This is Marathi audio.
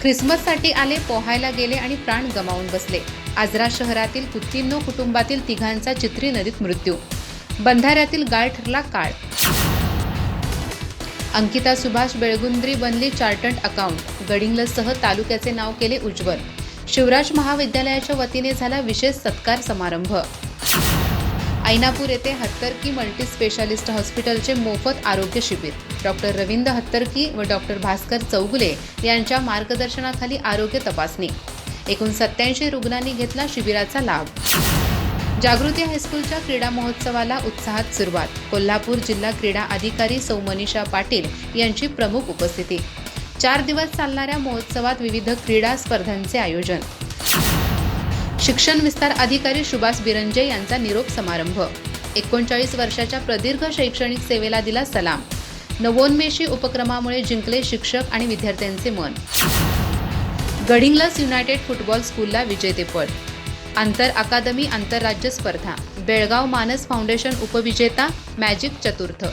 ख्रिसमससाठी आले पोहायला गेले आणि प्राण गमावून बसले. आजरा शहरातील कुत्तिन्नो कुटुंबातील तिघांचा चित्री नदीत मृत्यू. बंधाऱ्यातील गाळ ठरला काळ. अंकिता सुभाष बेळगुंद्री बनली चार्टर्ड अकाउंट. गडिंग्लजसह तालुक्याचे नाव केले उज्ज्वल. शिवराज महाविद्यालयाच्या वतीने झाला विशेष सत्कार समारंभ. ऐनापूर येथे हत्तरकी मल्टी स्पेशालिस्ट हॉस्पिटलचे मोफत आरोग्य शिबिर. डॉक्टर रवींद्र हत्तरकी व डॉक्टर भास्कर चौगुले यांच्या मार्गदर्शनाखाली आरोग्य तपासणी. एकूण सत्याऐंशी रुग्णांनी घेतला शिबिराचा लाभ. जागृती हायस्कूलच्या क्रीडा महोत्सवाला उत्साहात सुरुवात. कोल्हापूर जिल्हा क्रीडा अधिकारी सौ मनीषा पाटील यांची प्रमुख उपस्थिती. चार दिवस चालणाऱ्या महोत्सवात विविध क्रीडा स्पर्धांचे आयोजन. शिक्षण विस्तार अधिकारी सुभाष बिरंजे यांचा निरोप समारंभ. एकोणचाळीस वर्षाच्या प्रदीर्घ शैक्षणिक सेवेला दिला सलाम. नवोन्मेषी उपक्रमामुळे जिंकले शिक्षक आणि विद्यार्थ्यांचे मन. गडिंग्लस युनायटेड फुटबॉल स्कूलला विजेतेपद. आंतर अकादमी आंतरराज्य स्पर्धा. बेळगाव मानस फाउंडेशन उपविजेता मॅजिक चतुर्थ.